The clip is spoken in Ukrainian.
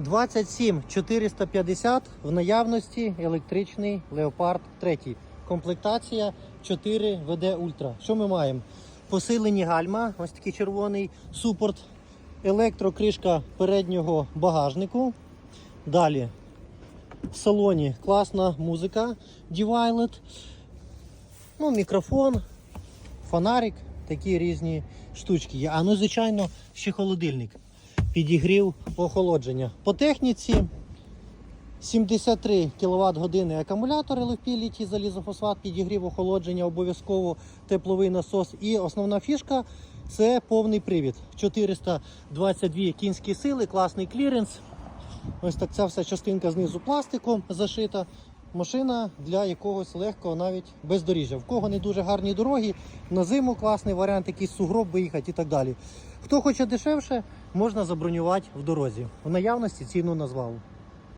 27 450 в наявності електричний Leopard 3. Комплектація 4 ВД Ультра. Що ми маємо? Посилені гальма, ось такий червоний супорт, електрокришка переднього багажнику. Далі в салоні класна музика D-Violet. Ну, мікрофон, фонарик, такі різні штучки є. А ну, звичайно, ще холодильник. Підігрів охолодження. По техніці 73 кВт години акумулятор літій залізофосфат, підігрів охолодження, обов'язково тепловий насос. І основна фішка це повний привід. 422 кінські сили, класний кліренс. Ось так ця вся частинка знизу пластиком зашита. Машина для якогось легкого навіть бездоріжжя. В кого не дуже гарні дороги, на зиму класний варіант, якийсь сугроб виїхати і так далі. Хто хоче дешевше, можна забронювати в дорозі. В наявності ціну назвав.